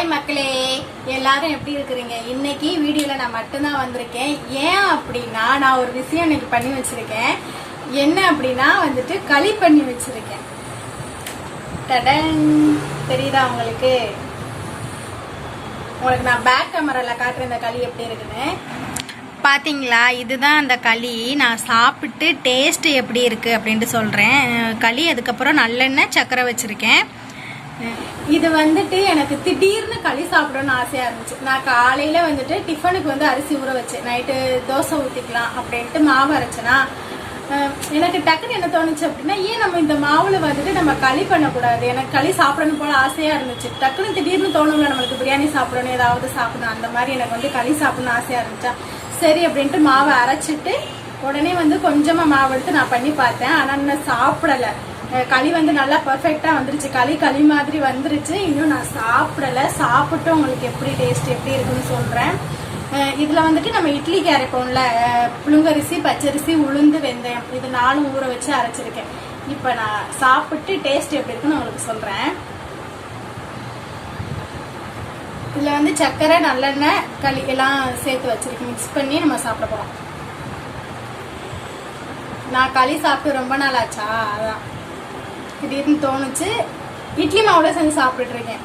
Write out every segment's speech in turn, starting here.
Hi மக்களே. எல்லாரும் எப்படி இருக்கிறீங்க? இன்னைக்கு வீடியோல நான் மட்டும்தான் வந்திருக்கேன். ஏன் அப்படின்னா நான் ஒரு விஷயம் இன்னைக்கு பண்ணி வச்சிருக்கேன். என்ன அப்படின்னா வந்துட்டு களி பண்ணி வச்சிருக்கேன். டடன் தெரியுதா உங்களுக்கு? உங்களுக்கு நான் பேக் கேமரால காட்டுற இந்த களி எப்படி இருக்குன்னு. பாத்தீங்களா? இதுதான் அந்த களி. நான் சாப்பிட்டு டேஸ்ட் எப்படி இருக்கு அப்படின்ட்டு சொல்றேன். களி அதுக்கப்புறம் நல்லெண்ணெய் சக்கரை வச்சிருக்கேன். இது வந்துட்டு எனக்கு திடீர்னு களி சாப்பிடணும்னு ஆசையா இருந்துச்சு. நான் காலையில வந்துட்டு டிஃபனுக்கு வந்து அரிசி ஊற வச்சேன். நைட்டு தோசை ஊத்திக்கலாம் அப்படின்ட்டு மாவு அரைச்சனா எனக்கு டக்குன்னு என்ன தோணுச்சு அப்படின்னா ஏன் நம்ம இந்த மாவுல வந்துட்டு நம்ம களி பண்ணக்கூடாது? எனக்கு களி சாப்பிடணும் போல ஆசையா இருந்துச்சு. டக்குன்னு திடீர்னு தோணும்ல நம்மளுக்கு பிரியாணி சாப்பிடணும் ஏதாவது சாப்பிடணும் அந்த மாதிரி எனக்கு வந்து களி சாப்பிடணும் ஆசையா இருந்துச்சா? சரி அப்படின்ட்டு மாவை அரைச்சிட்டு உடனே வந்து கொஞ்சமா மாவு எடுத்து நான் பண்ணி பார்த்தேன். ஆனா இன்னும் சாப்பிடல. களி வந்து நல்லா பர்ஃபெக்டாக வந்துருச்சு. களி களி மாதிரி வந்துருச்சு. இன்னும் நான் சாப்பிடல. சாப்பிட்டு உங்களுக்கு எப்படி டேஸ்ட் எப்படி இருக்குன்னு சொல்கிறேன் இதில் வந்துட்டு நம்ம இட்லிக்கு அரைப்போம்ல புழுங்கரிசி பச்சரிசி உளுந்து வெந்தயம். இது நாலும் ஊற வச்சு அரைச்சிருக்கேன். இப்போ நான் சாப்பிட்டு டேஸ்ட் எப்படி இருக்குன்னு உங்களுக்கு சொல்கிறேன் இதில் வந்து சர்க்கரை நல்லெண்ணெய் களி எல்லாம் சேர்த்து வச்சுருக்கேன். மிக்ஸ் பண்ணி நம்ம சாப்பிட போகிறோம் நான் களி சாப்பிட்டு ரொம்ப நாள் ஆச்சா? அதான். திடீர்னு தோணுச்சு. இட்லி மாவுல செஞ்சு சாப்பிட்டுட்டு இருக்கேன்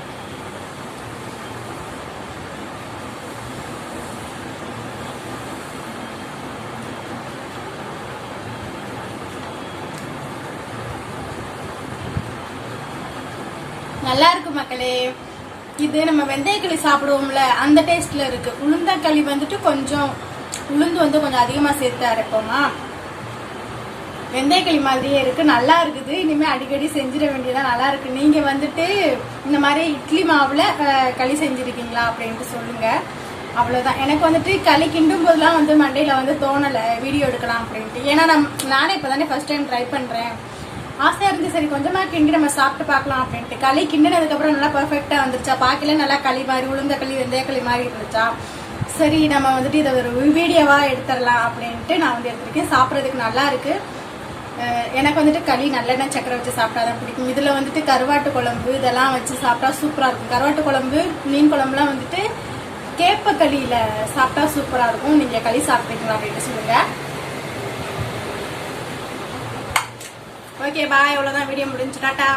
நல்லா இருக்கு மக்களே. இது நம்ம வெந்தயக்களி சாப்பிடுவோம்ல அந்த டேஸ்ட்ல இருக்கு. உளுந்தக்களி வந்துட்டு கொஞ்சம் உளுந்து வந்து கொஞ்சம் அதிகமா சேர்த்து அரைப்போமா? வெந்தயக்களி மாதிரியே இருக்கு. நல்லா இருக்குது. இனிமே அடிக்கடி செஞ்சிட வேண்டியதா நல்லா இருக்கு. நீங்க வந்துட்டு இந்த மாதிரி இட்லி மாவுல களி செஞ்சிருக்கீங்களா அப்படின்ட்டு சொல்லுங்க. அவ்வளவுதான். எனக்கு வந்துட்டு களி கிண்டும் போதெல்லாம் வந்து மண்டையில வந்து தோணல. வீடியோ எடுக்கலாம் அப்படின்ட்டு. ஏன்னா நம் நானே இப்பதானே ஃபர்ஸ்ட் டைம் ட்ரை பண்றேன். ஆசையா இருந்து சரி கொஞ்சமா கிண்டி நம்ம சாப்பிட்டு பார்க்கலாம் அப்படின்ட்டு. களி கிண்டினதுக்கு அப்புறம் நல்லா பெர்ஃபெக்டா வந்துருச்சா? பாக்கல நல்லா களி மாதிரி உளுந்த களி வெந்தய களி மாதிரி இருந்துச்சா? சரி நம்ம வந்துட்டு இதை ஒரு வீடியோவா எடுத்துடலாம் அப்படின்ட்டு நான் வந்து எடுத்திருக்கேன். சாப்பிட்றதுக்கு நல்லா இருக்கு. எனக்கு வந்துட்டு களி நல்லெண்ணெய் சக்கரை வச்சு சாப்பிட்டா தான் பிடிக்கும். இதில் வந்துட்டு கருவாட்டு குழம்பு இதெல்லாம் வச்சு சாப்பிட்டா சூப்பராக இருக்கும். கருவாட்டு குழம்பு மீன் குழம்புலாம் வந்துட்டு கேப்ப களியில் சாப்பிட்டா சூப்பராக இருக்கும். நீங்கள் களி சாப்பிட்டீங்களா அப்படின்னு சொல்லுங்கள் ஓகே பாய் அவ்வளவுதான். வீடியோ முடிஞ்சு டாட்டா.